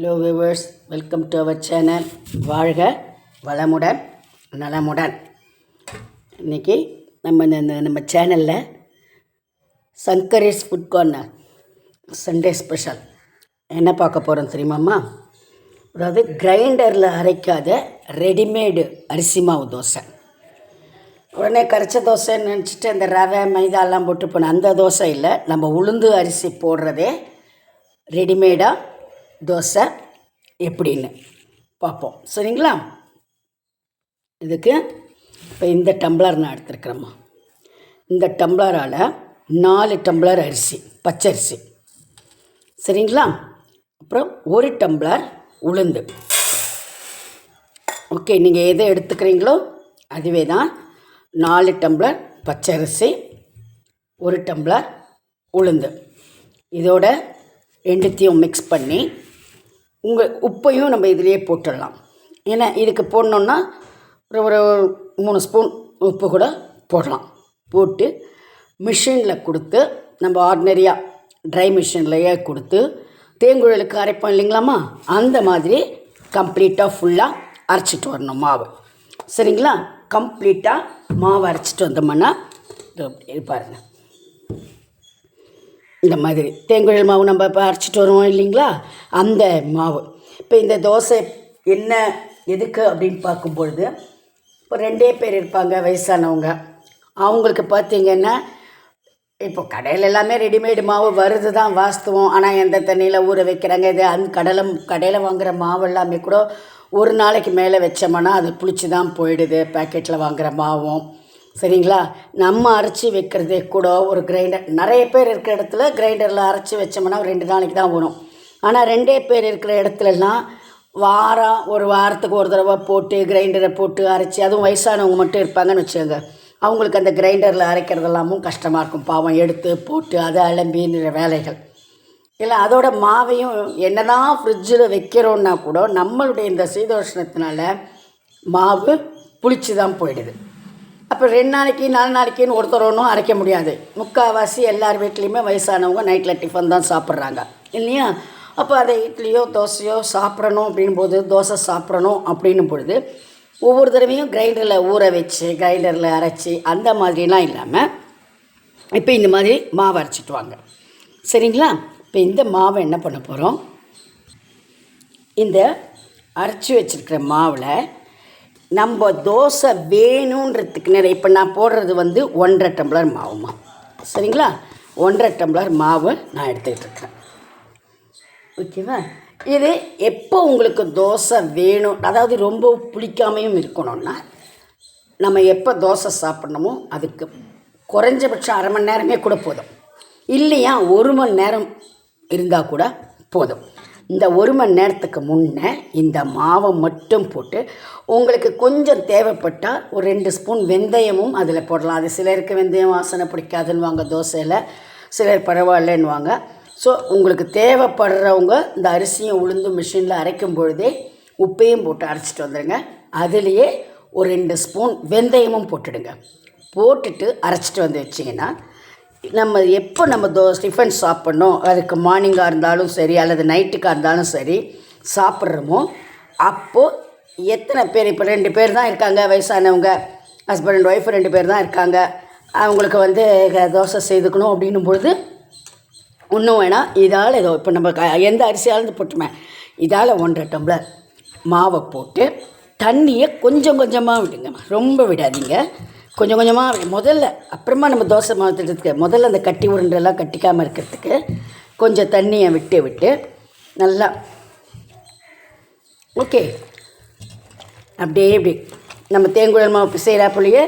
Hello viewers welcome to our channel வாழ்க வளமுடன் நலமுடன். இன்றைக்கி நம்ம நம்ம சேனலில் Sankaresh food corner Sunday special என்ன பார்க்க போகிறோம் தெரியுமாம்மா? அதாவது கிரைண்டரில் அரைக்காத ரெடிமேடு அரிசி மாவு தோசை. உடனே கரைச்ச தோசைன்னு நினச்சிட்டு அந்த ரவை மைதாலாம் போட்டு போன அந்த தோசை இல்லை நம்ம உளுந்து அரிசி போடுறதே ரெடிமேடாக தோசை எப்படின்னு பார்ப்போம். சரிங்களா? இதுக்கு இப்போ இந்த டம்ளர் நான் எடுத்துருக்குறேம்மா. இந்த டம்ளரால் நாலு டம்ளர் அரிசி பச்சரிசி சரிங்களா? அப்புறம் ஒரு டம்ளர் உளுந்து. ஓகே நீங்கள் எதை எடுத்துக்கிறீங்களோ அதுவே தான் நாலு டம்ளர் பச்சரிசி ஒரு டம்ளர் உளுந்து. இதோட ரெண்டுத்தையும் மிக்ஸ் பண்ணி உங்கள் உப்பையும் நம்ம இதிலேயே போட்டுடலாம். ஏன்னா இதுக்கு போடணுன்னா ஒரு ஒரு மூணு ஸ்பூன் உப்பு கூட போடலாம். போட்டு மிஷினில் கொடுத்து நம்ம ஆர்டினரியாக ட்ரை மிஷின்லையே கொடுத்து தேங்குழலுக்கு அரைப்போம் இல்லைங்களாம்மா? அந்த மாதிரி கம்ப்ளீட்டாக ஃபுல்லாக அரைச்சிட்டு வரணும் மாவு. சரிங்களா? கம்ப்ளீட்டாக மாவு அரைச்சிட்டு வந்தோம்னா இது பாருங்கள் இந்த மாதிரி. தேங்குழல் மாவு நம்ம இப்போ அரைச்சிட்டு வருவோம் இல்லைங்களா? அந்த மாவு. இப்போ இந்த தோசை என்ன எதுக்கு அப்படின்னு பார்க்கும்பொழுது இப்போ ரெண்டே பேர் இருப்பாங்க வயசானவங்க. அவங்களுக்கு பார்த்திங்கன்னா இப்போ கடையில் எல்லாமே ரெடிமேடு மாவு வருது தான் வாஸ்துவம். ஆனால் எந்த தண்ணியில் ஊற வைக்கிறாங்க இது அந்த கடலை கடையில் வாங்குகிற மாவு எல்லாமே கூட ஒரு நாளைக்கு மேலே வச்சோம்னா அது புளிச்சு தான் போயிடுது பேக்கெட்டில் வாங்குகிற மாவும். சரிங்களா? நம்ம அரைச்சி வைக்கிறதே கூட ஒரு கிரைண்டர் நிறைய பேர் இருக்கிற இடத்துல கிரைண்டரில் அரைச்சி வச்சோம்னா ரெண்டு நாளைக்கு தான் வரும். ஆனால் ரெண்டே பேர் இருக்கிற இடத்துலலாம் வாரம் ஒரு வாரத்துக்கு ஒரு தடவை போட்டு கிரைண்டரை போட்டு அரைச்சி அதுவும் வயசானவங்க மட்டும் இருப்பாங்கன்னு வச்சுக்கோங்க. அவங்களுக்கு அந்த கிரைண்டரில் அரைக்கிறதெல்லாமும் கஷ்டமாக இருக்கும். பாவம் எடுத்து போட்டு அதை அலம்பின்ற வேலைகள். இல்லை அதோட மாவையும் என்னதான் ஃப்ரிட்ஜில் வைக்கிறோன்னா கூட நம்மளுடைய இந்த சீதோஷ்ணத்தினால மாவு புளிச்சு தான் போயிடுது. அப்போ ரெண்டு நாளைக்கு நாலு நாளைக்குன்னு ஒருத்தர் ஒன்றும் அரைக்க முடியாது. முக்கால்வாசி எல்லார் வீட்லேயுமே வயசானவங்க நைட்டில் டிஃபன் தான் சாப்பிட்றாங்க. இல்லையா? அப்போ அதை இட்லியோ தோசையோ சாப்பிடணும் அப்படின் போது தோசை சாப்பிடணும் அப்படின்னும் பொழுது ஒவ்வொரு தடவையும் கிரைண்டரில் ஊற வச்சு கிரைண்டரில் அரைச்சி அந்த மாதிரிலாம் இல்லாமல் இப்போ இந்த மாதிரி மாவு அரைச்சிட்டு வாங்க. சரிங்களா? இப்போ இந்த மாவை என்ன பண்ண போகிறோம் இந்த அரைச்சி வச்சுருக்கிற மாவில் நம்ம தோசை வேணுன்றதுக்கு நிறைய இப்போ நான் போடுறது வந்து ஒன்றரை டம்ளர் மாவுமா. சரிங்களா? ஒன்றரை டம்ளர் மாவு நான் எடுத்துக்கிட்டு இருக்கிறேன் ஓகேவா? இது எப்போ உங்களுக்கு தோசை வேணும் அதாவது ரொம்ப புளிக்காமையும் இருக்கணும்னா நம்ம எப்போ தோசை சாப்பிட்ணுமோ அதுக்கு குறைஞ்சபட்சம் அரை மணி நேரமே கூட போதும். இல்லையா ஒரு மணி நேரம் இருந்தால் கூட போதும். இந்த ஒரு மணி நேரத்துக்கு முன்னே இந்த மாவை மட்டும் போட்டு உங்களுக்கு கொஞ்சம் தேவைப்பட்டால் ஒரு ரெண்டு ஸ்பூன் வெந்தயமும் அதில் போடலாம். அது சிலருக்கு வெந்தயம் வாசனை பிடிக்காதுன்னுவாங்க தோசையில். சிலர் பரவாயில்லன்னுவாங்க. ஸோ உங்களுக்கு தேவைப்படுறவங்க இந்த அரிசியும் உளுந்து மிஷினில் அரைக்கும் பொழுதே உப்பையும் போட்டு அரைச்சிட்டு வந்துடுங்க அதுலேயே ஒரு ரெண்டு ஸ்பூன் வெந்தயமும் போட்டுடுங்க. போட்டுட்டு அரைச்சிட்டு வந்து வச்சிங்கன்னா நம்ம எப்போ நம்ம தோ டிஃபன் சாப்பிட்ணும் அதுக்கு மார்னிங்காக இருந்தாலும் சரி அல்லது நைட்டுக்காக இருந்தாலும் சரி சாப்பிட்றோமோ அப்போது எத்தனை பேர் இப்போ ரெண்டு பேர் தான் இருக்காங்க வயசானவங்க ஹஸ்பண்ட் அண்ட் ஒய்ஃப் ரெண்டு பேர் தான் இருக்காங்க அவங்களுக்கு வந்து தோசை செய்துக்கணும் அப்படின்னும் பொழுது ஒன்றும் வேணாம் இதால் ஏதோ இப்போ நம்ம க எந்த அரிசியாலும் போட்டுமே இதால் ஒன்றரை டம்ளர் மாவை போட்டு தண்ணியை கொஞ்சம் கொஞ்சமாக விடுங்க ரொம்ப விடாதீங்க. கொஞ்சம் கொஞ்சமாக முதல்ல அப்புறமா நம்ம தோசை மாற்றுறதுக்கு முதல்ல அந்த கட்டி உருண்டெல்லாம் கட்டிக்காமல் இருக்கிறதுக்கு கொஞ்சம் தண்ணியை விட்டு விட்டு நல்லா ஓகே. அப்படியே இப்படி நம்ம தேங்குழல் மாவு பிசைகிறா போலயே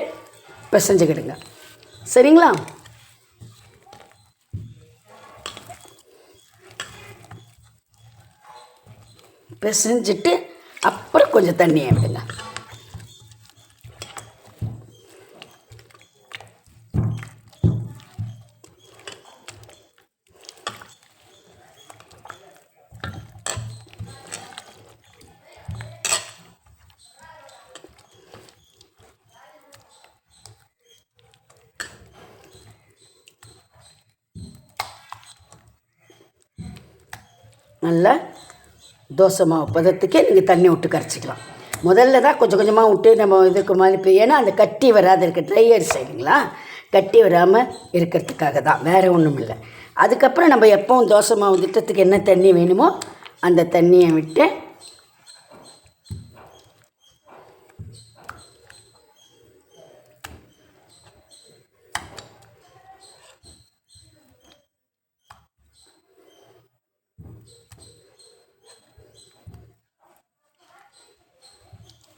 பிசைஞ்சுக்கிடுங்க. சரிங்களா? பிசைஞ்சிட்டு அப்புறம் கொஞ்சம் தண்ணியை விடுங்க. நல்லா தோசை மாவு பதத்துக்கே நீங்கள் தண்ணி விட்டு கரைச்சிக்கலாம். முதல்ல தான் கொஞ்சம் கொஞ்சமாக விட்டு நம்ம இதுக்கு மாதிரி இப்போ ஏன்னா அந்த கட்டி வராது இருக்க ட்ரை அரிசி இல்லைங்களா கட்டி வராமல் இருக்கிறதுக்காக தான் வேறு ஒன்றும் இல்லை. அதுக்கப்புறம் நம்ம எப்பவும் தோசை மாவு திட்டத்துக்கு என்ன தண்ணி வேணுமோ அந்த தண்ணியை விட்டு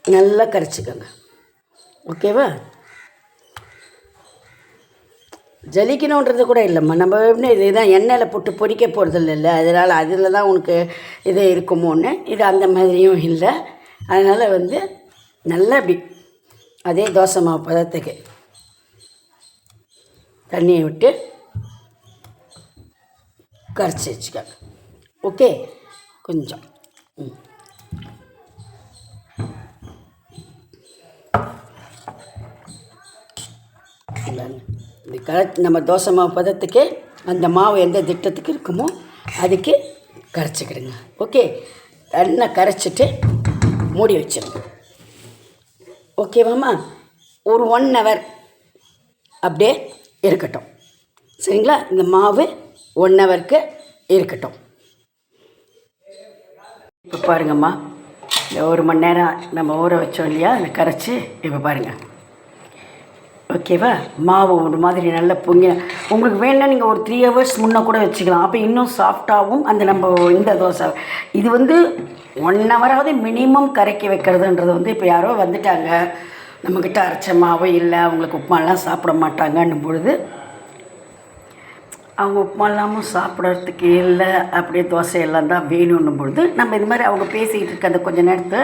நல்லா கரைச்சிக்கோங்க. ஓகேவா? ஜலிக்கணுன்றது கூட இல்லைம்மா. நம்ம இது இதுதான் எண்ணெயில் போட்டு பொறிக்க போகிறது அதனால் அதில் தான் உனக்கு இது இருக்குமோன்னு இது அந்த மாதிரியும் இல்லை. அதனால் வந்து நல்லா இப்படி அதே தோசை மாவு பதத்துக்கு தண்ணியை விட்டு கரைச்சி வச்சுக்க. ஓகே? கொஞ்சம். ம். சொல்கிறாங்க இந்த கரெக்ட் நம்ம தோசை மாவு பதத்துக்கே அந்த மாவு எந்த திட்டத்துக்கு இருக்குமோ அதுக்கு கரைச்சிக்கிடுங்க. ஓகே? தண்ணை கரைச்சிட்டு மூடி வச்சிருங்க. ஓகேவாம்மா? ஒரு ஒன் ஹவர் அப்படியே இருக்கட்டும். சரிங்களா? இந்த மாவு ஒன் ஹவருக்கு இருக்கட்டும். இப்போ பாருங்கம்மா. இந்த ஒரு மணி நேரம் நம்ம ஊற வச்சோம் இல்லையா? அதை கரைச்சி இப்போ பாருங்கள் ஓகேவா? மாவு ஒரு மாதிரி நல்லா பொங்கி உங்களுக்கு வேணும்னா நீங்கள் ஒரு த்ரீ ஹவர்ஸ் முன்னே கூட வச்சுக்கலாம். அப்போ இன்னும் சாஃப்டாகவும் அந்த நம்ம இந்த தோசை. இது வந்து ஒன் ஹவராவது மினிமம் கரைக்கி வைக்கிறதுன்றது வந்து இப்போ யாரோ வந்துட்டாங்க. நம்மக்கிட்ட அரைச்ச மாவோ இல்லை அவங்களுக்கு உப்புமாலாம் சாப்பிட மாட்டாங்கன்னும் பொழுது அவங்க உப்புமா இல்லாமல் சாப்பிட்றதுக்கு இல்லை அப்படியே தோசை எல்லாம் தான் வேணும்னும் பொழுது நம்ம இது மாதிரி அவங்க பேசிக்கிட்டு இருக்க அந்த கொஞ்ச நேரத்தை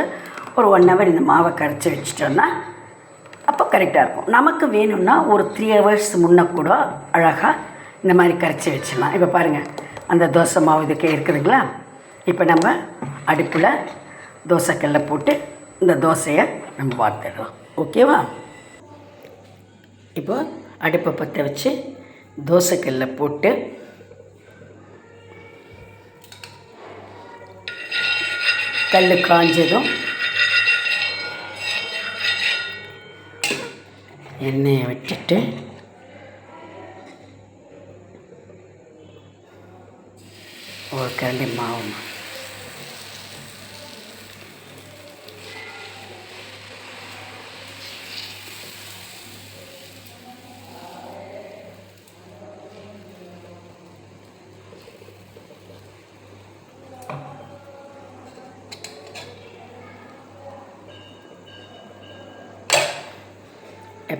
ஒரு ஒன் ஹவர் இந்த மாவை கரைச்சி வச்சிட்டோன்னா அப்போ கரெக்டாக இருக்கும். நமக்கு வேணும்னா ஒரு த்ரீ ஹவர்ஸ் முன்ன கூட அழகாக இந்த மாதிரி கரைச்சி வச்சிடலாம். இப்போ பாருங்கள் அந்த தோசை மாவு இதுக்கு இருக்குதுங்களா? இப்போ நம்ம அடுப்பில் தோசைக்கல்ல போட்டு இந்த தோசையை நம்ம வார்த்துடலாம். ஓகேவா இப்போ அடுப்பை பற்ற வச்சு தோசைக்கல்ல போட்டு கல் காஞ்சதும் எண்ணெயை விட்டுட்டு ஒரு கரண்டி மாவு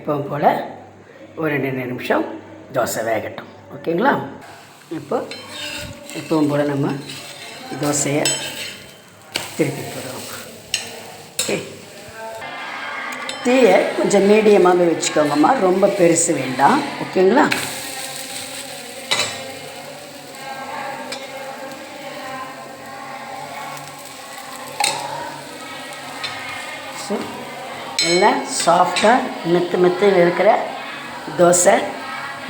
எப்பவும் போல் ஒரு ரெண்டு நிமிஷம் தோசை வேகட்டும். ஓகேங்களா? இப்போ எப்பவும் போல் நம்ம தோசையை திருப்பி போடுவோம் ஓகே? தீயை கொஞ்சம் மீடியமாகவே வச்சுக்கோங்கம்மா. ரொம்ப பெருசு வேண்டாம். ஓகேங்களா? ஸோ நல்லா சாஃப்டாக மெத்து மெத்துன்னு இருக்கிற தோசை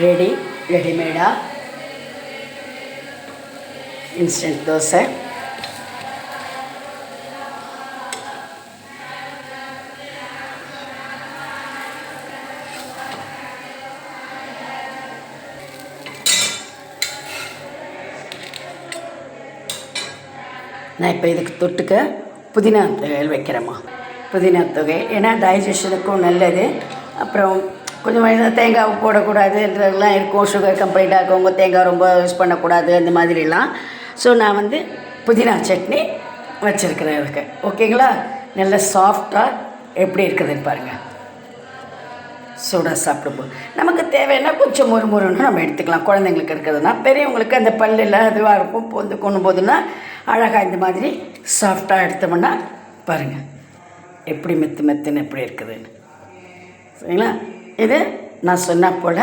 ரெடி ரெடிமேடாக இன்ஸ்டன்ட் தோசை. நான் இப்போ இதுக்கு தொட்டுக்க புதினா வைக்கிறேம்மா. புதினா தொகை. ஏன்னா டைஜஷனுக்கும் நல்லது. அப்புறம் கொஞ்சம் வயசு தேங்காய் போடக்கூடாதுன்றதெல்லாம் இருக்கும். சுகர் கம்ப்ளைண்ட் இருக்கவங்க தேங்காய் ரொம்ப யூஸ் பண்ணக்கூடாது அந்த மாதிரிலாம். ஸோ நான் வந்து புதினா சட்னி வச்சுருக்கிறேன் இருக்கு ஓகேங்களா நல்ல சாஃப்டாக எப்படி இருக்குதுன்னு பாருங்கள் சூடாக சாப்பிடும்போது. நமக்கு தேவைன்னா கொஞ்சம் மொறு மொறுன்னு நம்ம எடுத்துக்கலாம். குழந்தைங்களுக்கு இருக்கிறதுனா. பெரியவங்களுக்கு அந்த பல்லில் அதுவாக இருக்கும். பொந்து கொண்டு போதுன்னா அழகாக இந்த மாதிரி சாஃப்டாக எடுத்தோம்னா பாருங்கள் எப்படி மெத்து மெத்துன்னு எப்படி இருக்குதுன்னு சரிங்களா? இது நான் சொன்ன போல்